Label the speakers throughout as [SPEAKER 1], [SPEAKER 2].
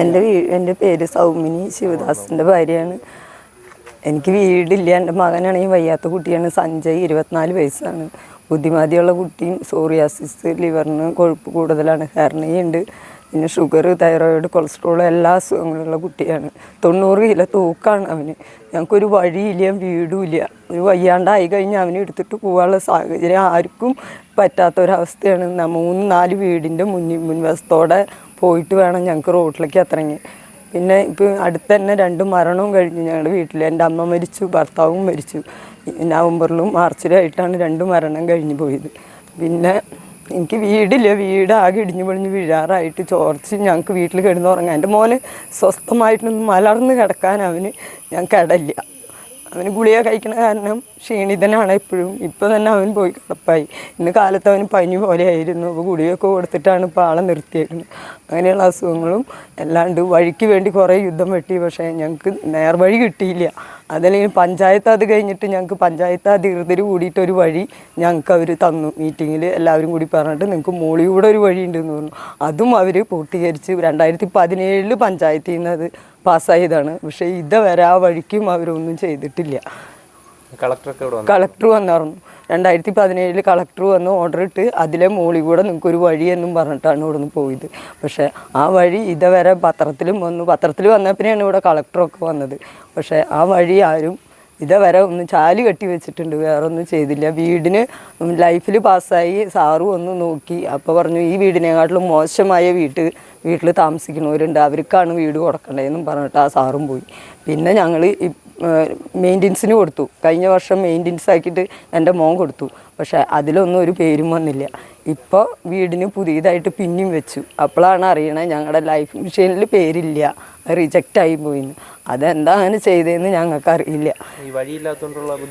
[SPEAKER 1] എന്റെ വീ എന്റെ പേര് സൗമിനി ശിവദാസിന്റെ ഭാര്യയാണ്. എനിക്ക് വീടില്ല. എന്റെ മകനാണെങ്കിൽ വയ്യാത്ത കുട്ടിയാണ്. സഞ്ജയ് ഇരുപത്തിനാല് വയസ്സാണ്. ബുദ്ധിമാതിയുള്ള കുട്ടിയും സോറിയാസിസ് ലിവറിന് കൊഴുപ്പ് കൂടുതലാണ്. ഹെർണിയുണ്ട്. പിന്നെ ഷുഗർ തൈറോയിഡ് കൊളസ്ട്രോൾ എല്ലാ അസുഖങ്ങളുള്ള കുട്ടിയാണ്. തൊണ്ണൂറ് കിലോ തൂക്കാണ് അവന്. ഞങ്ങൾക്കൊരു വഴിയില്ല വീടുമില്ല. ഒരു വയ്യാണ്ടായി കഴിഞ്ഞാൽ അവനെ എടുത്തിട്ട് പോകാനുള്ള സാഹചര്യം ആർക്കും പറ്റാത്തൊരവസ്ഥയാണ്. മൂന്ന് നാല് വീടിന്റെ മുന്നിൽ മുൻവശത്തോടെ പോയിട്ട് വേണം ഞങ്ങൾക്ക് റോട്ടിലേക്ക് എത്തണമെങ്കിൽ പിന്നെ ഇപ്പോൾ അടുത്ത് തന്നെ രണ്ട് മരണവും കഴിഞ്ഞു ഞങ്ങളുടെ വീട്ടിൽ എന്റെ അമ്മ മരിച്ചു ഭർത്താവും മരിച്ചു. നവംബറിലും മാർച്ചിലും ആയിട്ടാണ് രണ്ട് മരണം കഴിഞ്ഞു പോയത്. പിന്നെ എനിക്ക് വീടില്ല. വീട് ആകെ ഇടിഞ്ഞു പൊളിഞ്ഞ് വീഴാറായിട്ട് ചോർച്ച് ഞങ്ങൾക്ക് വീട്ടിൽ കിടന്ന് ഉറങ്ങാൻ എന്റെ മോന് സ്വസ്ഥമായിട്ടൊന്നും മലർന്ന് കിടക്കാൻ അവന് ഞാൻ കിടല്ല അവന് ഗുളിക കഴിക്കണ കാരണം ക്ഷീണിതനാണ് എപ്പോഴും. ഇപ്പം തന്നെ അവൻ പോയി കിടപ്പായി. ഇന്ന് കാലത്ത് അവന് പനി പോലെ ആയിരുന്നു അപ്പോൾ ഗുളികയൊക്കെ കൊടുത്തിട്ടാണ് ഇപ്പോൾ ആളെ നിർത്തിയേക്കുന്നത്. അങ്ങനെയുള്ള അസുഖങ്ങളും അല്ലാണ്ട് വഴിക്ക് വേണ്ടി കുറേ യുദ്ധം വെട്ടി. പക്ഷേ ഞങ്ങൾക്ക് നേർവഴി കിട്ടിയില്ല. അതല്ലെങ്കിൽ പഞ്ചായത്ത് അത് കഴിഞ്ഞിട്ട് ഞങ്ങൾക്ക് പഞ്ചായത്ത് അധികൃതർ കൂടിയിട്ട് ഒരു വഴി ഞങ്ങൾക്ക് അവർ തന്നു. മീറ്റിങ്ങിൽ എല്ലാവരും കൂടി പറഞ്ഞിട്ട് നിങ്ങൾക്ക് മോളിലൂടെ ഒരു വഴി ഉണ്ടെന്ന് പറഞ്ഞു. അതും അവർ പൂർത്തീകരിച്ച് രണ്ടായിരത്തി പതിനേഴിൽ പഞ്ചായത്തിൽ നിന്ന് അത് പാസ്സായതാണ്. പക്ഷേ ഇതുവരെ ആ വഴിക്കും അവരൊന്നും ചെയ്തിട്ടില്ല. കളക്ടർ വന്നായിരുന്നു രണ്ടായിരത്തി പതിനേഴിൽ കളക്ടർ വന്ന് ഓർഡർ ഇട്ട് അതിലെ മോളി കൂടെ നിങ്ങൾക്ക് ഒരു വഴി എന്നും പറഞ്ഞിട്ടാണ് ഇവിടെ നിന്ന് പോയത്. പക്ഷേ ആ വഴി ഇതുവരെ പത്രത്തിലും വന്നു. പത്രത്തിൽ വന്നപ്പോഴാണ് ഇവിടെ കളക്ടറൊക്കെ വന്നത്. പക്ഷേ ആ വഴി ആരും ഇതുവരെ ഒന്ന് ചാൽ കെട്ടി വെച്ചിട്ടുണ്ട് വേറെ ഒന്നും ചെയ്തില്ല. വീടിന് ലൈഫിൽ പാസ്സായി സാറും ഒന്ന് നോക്കി. അപ്പോൾ പറഞ്ഞു ഈ വീടിനെക്കാട്ടിലും മോശമായ വീട്ട് വീട്ടിൽ താമസിക്കുന്നവരുണ്ട്. അവർക്കാണ് വീട് കൊടുക്കേണ്ടതെന്നും പറഞ്ഞിട്ട് ആ സാറും പോയി. പിന്നെ ഞങ്ങൾ മെയിന്റെനൻസിന് കൊടുത്തു. കഴിഞ്ഞ വർഷം മെയിന്റെനൻസ് ആക്കിയിട്ട് എന്റെ മോൻ കൊടുത്തു. പക്ഷേ അതിലൊന്നും ഒരു പേരും വന്നില്ല. ഇപ്പോൾ വീടിന് പുതിയതായിട്ട് പിന്നെയും വെച്ചു. അപ്പോഴാണ് അറിയണത് ഞങ്ങളുടെ ലൈഫ് മിഷനിൽ പേരില്ല. റിജക്റ്റ് ആയി പോയിന്ന്. അതെന്താണ് ചെയ്തതെന്ന് ഞങ്ങൾക്ക് അറിയില്ല
[SPEAKER 2] വഴിയില്ല ഞങ്ങൾക്ക്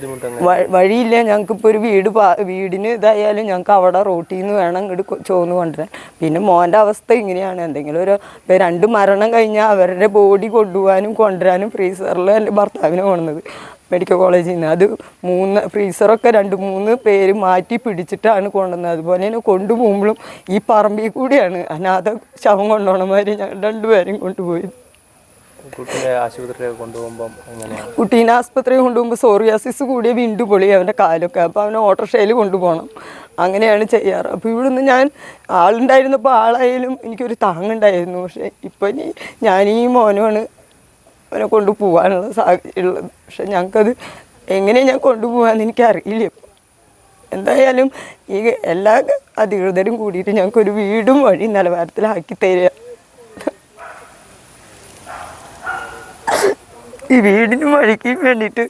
[SPEAKER 2] അങ്ങനെ
[SPEAKER 1] ഞങ്ങൾക്കിപ്പോൾ ഒരു വീട് വീടിന് ഇതായാലും ഞങ്ങൾക്ക് അവിടെ റോട്ടിൽ നിന്ന് വേണം ഇങ്ങോട്ട് ചോന്ന് കൊണ്ടുവരാൻ. പിന്നെ മോന്റെ അവസ്ഥ ഇങ്ങനെയാണ്. എന്തെങ്കിലും ഒരു രണ്ട് മരണം കഴിഞ്ഞാൽ അവരുടെ ബോഡി കൊണ്ടുപോകാനും കൊണ്ടുവരാനും ഫ്രീസറിൽ എന്റെ ഭർത്താവിനെ കൊണ്ടുവന്നത് മെഡിക്കൽ കോളേജിൽ നിന്ന് അത് മൂന്ന് ഫ്രീസറൊക്കെ രണ്ട് മൂന്ന് പേര് മാറ്റി പിടിച്ചിട്ടാണ് കൊണ്ടുവന്നത്. അതുപോലെ തന്നെ കൊണ്ടുപോകുമ്പോഴും ഈ പറമ്പിൽ കൂടിയാണ്. അനാഥ ശവം കൊണ്ടുപോകണമാതിരി ഞങ്ങൾ രണ്ടുപേരും കൊണ്ടുപോയി. കുട്ടീനെ ആസ്പത്രിയിൽ കൊണ്ടുപോകുമ്പോൾ സോറിയാസിസ് കൂടിയ വിണ്ടു പൊളി അവന്റെ കാലൊക്കെ. അപ്പോൾ അവനെ ഓട്ടോറിക്ഷയിൽ കൊണ്ടുപോകണം. അങ്ങനെയാണ് ചെയ്യാറ്. അപ്പോൾ ഇവിടുന്ന് ഞാൻ ആളുണ്ടായിരുന്നപ്പോൾ ആളായാലും എനിക്കൊരു താങ്ങുണ്ടായിരുന്നു. പക്ഷേ ഇപ്പം ഞാൻ ഞാനീ മോനുമാണ്. അവനെ കൊണ്ടുപോകാനുള്ള സാഹചര്യം ഉള്ളത് പക്ഷെ ഞങ്ങൾക്കത് എങ്ങനെ ഞാൻ കൊണ്ടുപോകാമെന്ന് എനിക്കറിയില്ല. എന്തായാലും ഈ എല്ലാ അധികൃതരും കൂടിയിട്ട് ഞങ്ങൾക്കൊരു വീടും വഴി നിലവാരത്തിലാക്കി തരിക ഈ വീടിനും വഴിക്കും വേണ്ടിയിട്ട്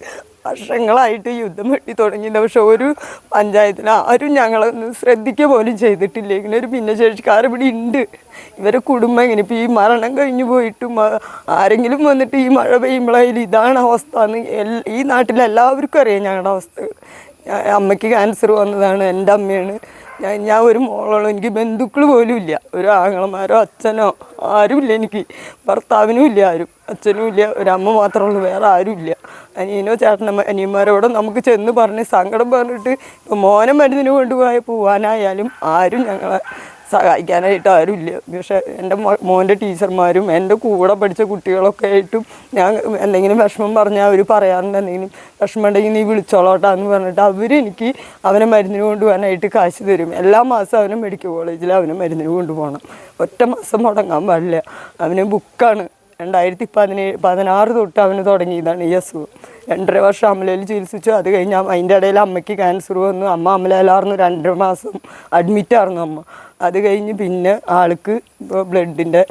[SPEAKER 1] വർഷങ്ങളായിട്ട് യുദ്ധം വെട്ടി തുടങ്ങിയത് പക്ഷെ ഒരു പഞ്ചായത്തിന് ആരും ഞങ്ങളൊന്നും ശ്രദ്ധിക്കുക പോലും ചെയ്തിട്ടില്ല. ഇങ്ങനെ ഒരു ഭിന്നശേഷിക്കാർ ഇവിടെ ഉണ്ട്. ഇവരെ കുടുംബം ഇങ്ങനെ ഇപ്പോൾ ഈ മരണം കഴിഞ്ഞു പോയിട്ട് ആരെങ്കിലും വന്നിട്ട് ഈ മഴ പെയ്യുമ്പോഴായാലും ഇതാണ് അവസ്ഥ എന്ന് ഈ നാട്ടിലെല്ലാവർക്കും അറിയാം ഞങ്ങളുടെ അവസ്ഥ അമ്മയ്ക്ക് ക്യാൻസർ വന്നതാണ് എന്റെ അമ്മയാണ്. ഞാൻ ഞാൻ ഒരു മോളോളം എനിക്ക് ബന്ധുക്കൾ പോലും ഇല്ല. ഒരു ആങ്ങളമാരോ അച്ഛനോ ആരുമില്ല എനിക്ക്. ഭർത്താവിനും ഇല്ല ആരും. അച്ഛനും ഇല്ല ഒരു അമ്മ മാത്രമേ ഉള്ളൂ വേറെ ആരും ഇല്ല. അനിയനോ ചേട്ടനമ്മ അനിയന്മാരോടോ നമുക്ക് ചെന്ന് പറഞ്ഞ് സങ്കടം പറഞ്ഞിട്ട് ഇപ്പോൾ മോനെ മരുന്നിന് കൊണ്ടുപോയ പോവാനായാലും ആരും ഞങ്ങളെ സഹായിക്കാനായിട്ട് ആരുമില്ല പക്ഷേ എന്റെ മോന്റെ ടീച്ചർമാരും എന്റെ കൂടെ പഠിച്ച കുട്ടികളൊക്കെ ആയിട്ടും ഞാൻ എന്തെങ്കിലും വിഷമം പറഞ്ഞാൽ അവർ പറയാറുണ്ട്. എന്തെങ്കിലും വിഷമം ഉണ്ടെങ്കിൽ നീ വിളിച്ചോളോട്ടാന്ന് പറഞ്ഞിട്ട് അവർ എനിക്ക് അവനെ മരുന്നിന് കൊണ്ടുപോകാനായിട്ട് കാശ് തരും. എല്ലാ മാസവും അവനെ മെഡിക്കൽ കോളേജിൽ അവനെ മരുന്നിന് കൊണ്ടുപോകണം. ഒറ്റ മാസം മുടങ്ങാൻ പാടില്ല. അവന് ബുക്കാണ് രണ്ടായിരത്തി പതിനേഴ് പതിനാറ് തൊട്ട് അവന് തുടങ്ങിയതാണ് ഈ അസുഖം. രണ്ടര വർഷം അമലയിൽ ചികിത്സിച്ചു. അത് കഴിഞ്ഞ് അതിന്റെ ഇടയിൽ അമ്മയ്ക്ക് ക്യാൻസർ വന്നു. അമ്മ അമലയിലായിരുന്നു രണ്ടര മാസം അഡ്മിറ്റായിരുന്നു അമ്മ. അത് കഴിഞ്ഞ് പിന്നെ ആൾക്ക് ബ്ലഡിന്റെ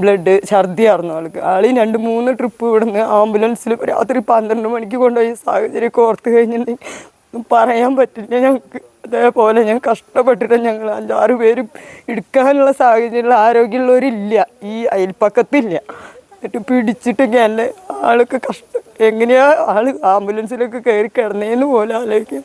[SPEAKER 1] ബ്ലഡ് ഛർദിയായിരുന്നു ആൾക്ക്. ആളീ രണ്ട് മൂന്ന് ട്രിപ്പ് ഇവിടുന്ന് ആംബുലൻസിൽ രാത്രി പന്ത്രണ്ട് മണിക്ക് കൊണ്ടുപോയി സാഹചര്യമൊക്കെ ഓർത്ത് കഴിഞ്ഞിട്ടുണ്ടെങ്കിൽ പറയാൻ പറ്റില്ല ഞങ്ങൾക്ക്. അതേപോലെ ഞാൻ കഷ്ടപ്പെട്ടിട്ട് ഞങ്ങൾ അഞ്ചാറ് പേരും എടുക്കാനുള്ള സാഹചര്യമുള്ള ആരോഗ്യമുള്ളവരില്ല. ഈ അയൽപ്പക്കത്തില്ല എന്നിട്ട് പിടിച്ചിട്ടൊക്കെ എന്റെ ആൾക്ക് കഷ്ടം എങ്ങനെയാ ആൾ ആംബുലൻസിലൊക്കെ കയറി കിടന്നേന്ന് പോലെ ആലോചിക്കാൻ